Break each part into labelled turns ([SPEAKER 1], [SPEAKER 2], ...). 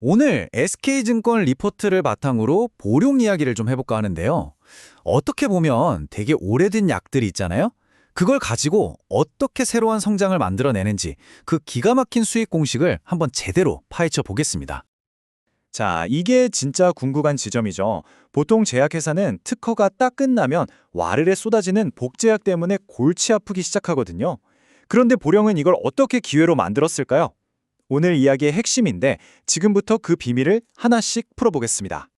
[SPEAKER 1] 오늘 SK증권 리포트를 바탕으로 보룡 이야기를 좀 해볼까 하는데요. 어떻게 보면 되게 오래된 약들이 있잖아요. 그걸 가지고 어떻게 새로운 성장을 만들어내는지 그 기가 막힌 수익 공식을 한번 제대로 파헤쳐 보겠습니다.
[SPEAKER 2] 자, 이게 진짜 궁금한 지점이죠. 보통 제약회사는 특허가 딱 끝나면 와르르 쏟아지는 복제약 때문에 골치 아프기 시작하거든요. 그런데 보령은 이걸 어떻게 기회로 만들었을까요? 오늘 이야기의 핵심인데 지금부터 그 비밀을 하나씩 풀어보겠습니다.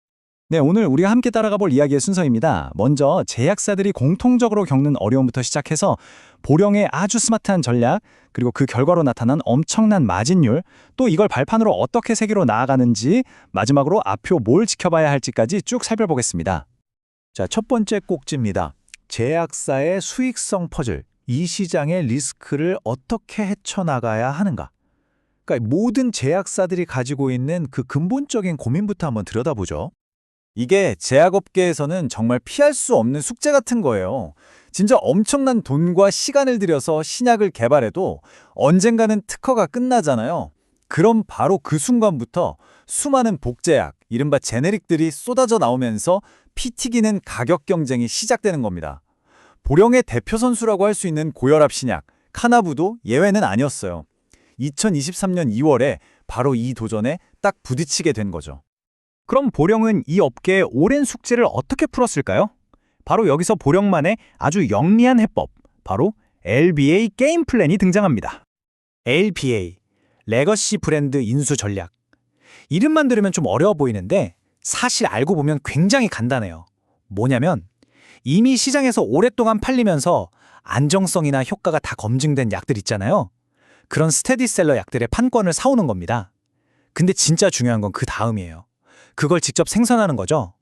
[SPEAKER 3] 네, 오늘 우리가 함께 따라가 볼 이야기의 순서입니다. 먼저 제약사들이 공통적으로 겪는 어려움부터 시작해서 보령의 아주 스마트한 전략, 그리고 그 결과로 나타난 엄청난 마진율, 또 이걸 발판으로 어떻게 세계로 나아가는지, 마지막으로 앞으로 뭘 지켜봐야 할지까지 쭉 살펴보겠습니다.
[SPEAKER 4] 자, 첫 번째 꼭지입니다. 제약사의 수익성 퍼즐. 이 시장의 리스크를 어떻게 헤쳐나가야 하는가? 그러니까 모든 제약사들이 가지고 있는 그 근본적인 고민부터 한번 들여다보죠.
[SPEAKER 1] 이게 제약업계에서는 정말 피할 수 없는 숙제 같은 거예요. 진짜 엄청난 돈과 시간을 들여서 신약을 개발해도 언젠가는 특허가 끝나잖아요. 그럼 바로 그 순간부터 수많은 복제약, 이른바 제네릭들이 쏟아져 나오면서 피 튀기는 가격 경쟁이 시작되는 겁니다. 보령의 대표 선수라고 할 수 있는 고혈압 신약, 카나부도 예외는 아니었어요. 2023년 2월에 바로 이 도전에 딱 부딪히게 된 거죠.
[SPEAKER 3] 그럼 보령은 이 업계의 오랜 숙제를 어떻게 풀었을까요? 바로 여기서 보령만의 아주 영리한 해법, 바로 LBA 게임 플랜이 등장합니다. LBA, 레거시 브랜드 인수 전략. 이름만 들으면 좀 어려워 보이는데 사실 알고 보면 굉장히 간단해요. 뭐냐면 이미 시장에서 오랫동안 팔리면서 안정성이나 효과가 다 검증된 약들 있잖아요. 그런 스테디셀러 약들의 판권을 사오는 겁니다. 근데 진짜 중요한 건 그 다음이에요. 그걸 직접 생산하는 거죠.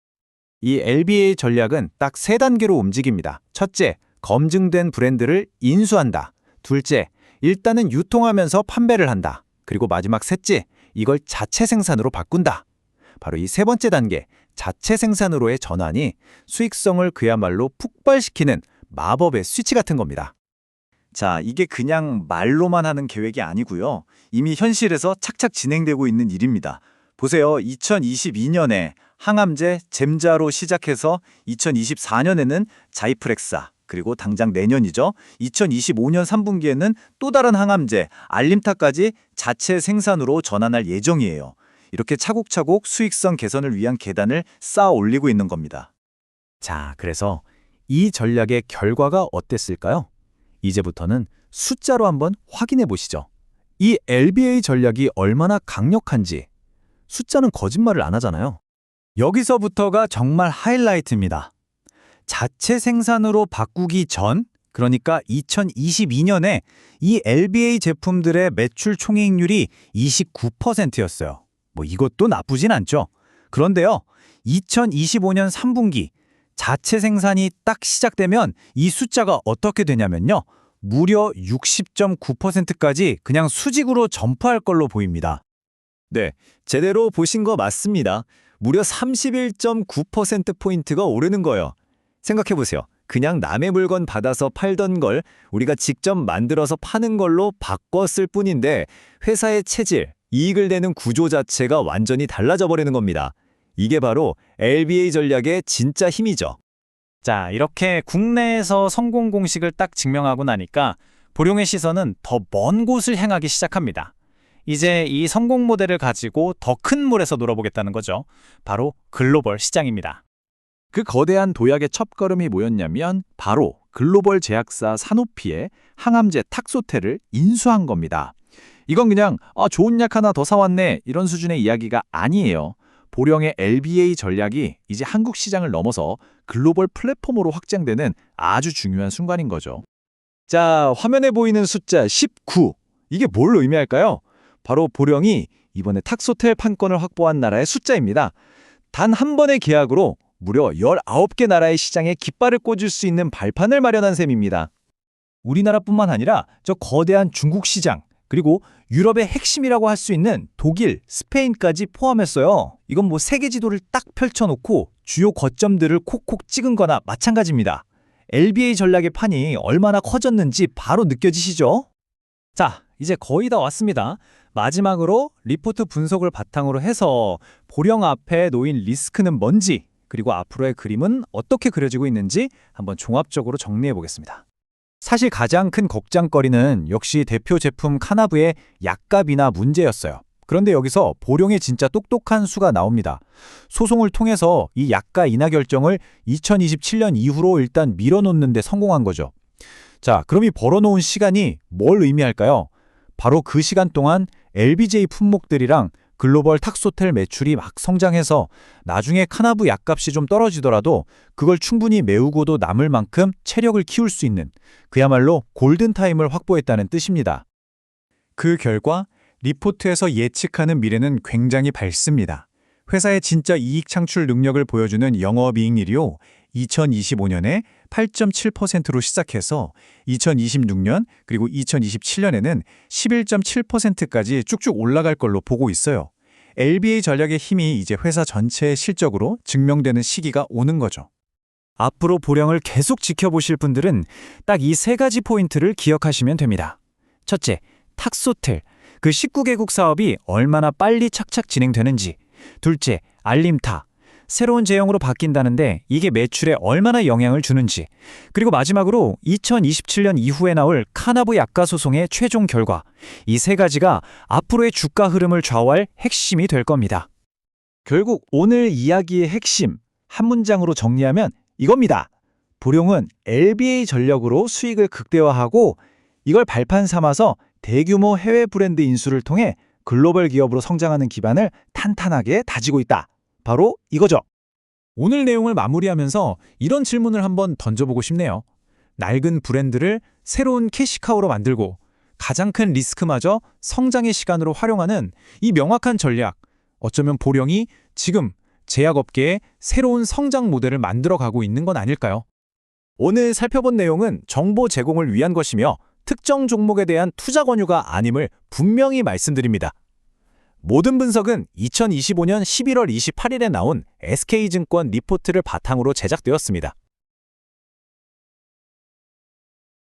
[SPEAKER 3] 이 LBA 전략은 딱 세 단계로 움직입니다. 첫째, 검증된 브랜드를 인수한다. 둘째, 일단은 유통하면서 판매를 한다. 그리고 마지막 셋째, 이걸 자체 생산으로 바꾼다. 바로 이 세 번째 단계, 자체 생산으로의 전환이 수익성을 그야말로 폭발시키는 마법의 스위치 같은 겁니다.
[SPEAKER 1] 자, 이게 그냥 말로만 하는 계획이 아니고요. 이미 현실에서 착착 진행되고 있는 일입니다. 보세요. 2022년에 항암제 젬자로 시작해서 2024년에는 자이프렉사, 그리고 당장 내년이죠. 2025년 3분기에는 또 다른 항암제 알림타까지 자체 생산으로 전환할 예정이에요. 이렇게 차곡차곡 수익성 개선을 위한 계단을 쌓아 올리고 있는 겁니다.
[SPEAKER 3] 자, 그래서 이 전략의 결과가 어땠을까요? 이제부터는 숫자로 한번 확인해 보시죠. 이 LBA 전략이 얼마나 강력한지 숫자는 거짓말을 안 하잖아요.
[SPEAKER 1] 여기서부터가 정말 하이라이트입니다. 자체 생산으로 바꾸기 전, 그러니까 2022년에 이 LBA 제품들의 매출 총이익률이 29%였어요. 뭐 이것도 나쁘진 않죠. 그런데요, 2025년 3분기 자체 생산이 딱 시작되면 이 숫자가 어떻게 되냐면요. 무려 60.9%까지 그냥 수직으로 점프할 걸로 보입니다.
[SPEAKER 4] 네, 제대로 보신 거 맞습니다. 무려 31.9%포인트가 오르는 거예요. 생각해보세요. 그냥 남의 물건 받아서 팔던 걸 우리가 직접 만들어서 파는 걸로 바꿨을 뿐인데 회사의 체질, 이익을 내는 구조 자체가 완전히 달라져 버리는 겁니다. 이게 바로 LBA 전략의 진짜 힘이죠.
[SPEAKER 3] 자, 이렇게 국내에서 성공 공식을 딱 증명하고 나니까 보룡의 시선은 더 먼 곳을 향하기 시작합니다. 이제 이 성공 모델을 가지고 더 큰 물에서 놀아보겠다는 거죠. 바로 글로벌 시장입니다.
[SPEAKER 5] 그 거대한 도약의 첫걸음이 뭐였냐면 바로 글로벌 제약사 사노피의 항암제 탁소테를 인수한 겁니다. 이건 그냥 아, 좋은 약 하나 더 사왔네 이런 수준의 이야기가 아니에요. 보령의 LBA 전략이 이제 한국 시장을 넘어서 글로벌 플랫폼으로 확장되는 아주 중요한 순간인 거죠.
[SPEAKER 4] 자, 화면에 보이는 숫자 19. 이게 뭘 의미할까요? 바로 보령이 이번에 탁소텔 판권을 확보한 나라의 숫자입니다. 단 한 번의 계약으로 무려 19개 나라의 시장에 깃발을 꽂을 수 있는 발판을 마련한 셈입니다.
[SPEAKER 3] 우리나라뿐만 아니라 저 거대한 중국 시장, 그리고 유럽의 핵심이라고 할 수 있는 독일, 스페인까지 포함했어요. 이건 뭐 세계 지도를 딱 펼쳐놓고 주요 거점들을 콕콕 찍은 거나 마찬가지입니다. LBA 전략의 판이 얼마나 커졌는지 바로 느껴지시죠? 자, 이제 거의 다 왔습니다. 마지막으로 리포트 분석을 바탕으로 해서 보령 앞에 놓인 리스크는 뭔지 그리고 앞으로의 그림은 어떻게 그려지고 있는지 한번 종합적으로 정리해 보겠습니다. 사실 가장 큰 걱정거리는 역시 대표 제품 카나브의 약값이나 문제였어요. 그런데 여기서 보령의 진짜 똑똑한 수가 나옵니다. 소송을 통해서 이 약가 인하 결정을 2027년 이후로 일단 밀어놓는 데 성공한 거죠. 자, 그럼 이 벌어놓은 시간이 뭘 의미할까요? 바로 그 시간 동안 LBJ 품목들이랑 글로벌 탁소텔 매출이 막 성장해서 나중에 카나브 약값이 좀 떨어지더라도 그걸 충분히 메우고도 남을 만큼 체력을 키울 수 있는 그야말로 골든타임을 확보했다는 뜻입니다. 그 결과 리포트에서 예측하는 미래는 굉장히 밝습니다. 회사의 진짜 이익 창출 능력을 보여주는 영업이익률이요. 2025년에 8.7%로 시작해서 2026년 그리고 2027년에는 11.7%까지 쭉쭉 올라갈 걸로 보고 있어요. LBA 전략의 힘이 이제 회사 전체의 실적으로 증명되는 시기가 오는 거죠. 앞으로 보령을 계속 지켜보실 분들은 딱 이 세 가지 포인트를 기억하시면 됩니다. 첫째, 탁소텔. 그 19개국 사업이 얼마나 빨리 착착 진행되는지. 둘째, 알림타. 새로운 제형으로 바뀐다는데 이게 매출에 얼마나 영향을 주는지. 그리고 마지막으로 2027년 이후에 나올 카나브 약가 소송의 최종 결과. 이 세 가지가 앞으로의 주가 흐름을 좌우할 핵심이 될 겁니다. 결국 오늘 이야기의 핵심, 한 문장으로 정리하면 이겁니다. 보령은 LBA 전력으로 수익을 극대화하고 이걸 발판 삼아서 대규모 해외 브랜드 인수를 통해 글로벌 기업으로 성장하는 기반을 탄탄하게 다지고 있다. 바로 이거죠. 오늘 내용을 마무리하면서 이런 질문을 한번 던져보고 싶네요. 낡은 브랜드를 새로운 캐시카우로 만들고 가장 큰 리스크마저 성장의 시간으로 활용하는 이 명확한 전략. 어쩌면 보령이 지금 제약업계의 새로운 성장 모델을 만들어가고 있는 건 아닐까요? 오늘 살펴본 내용은 정보 제공을 위한 것이며 특정 종목에 대한 투자 권유가 아님을 분명히 말씀드립니다. 모든 분석은 2025년 11월 28일에 나온 SK증권 리포트를 바탕으로 제작되었습니다.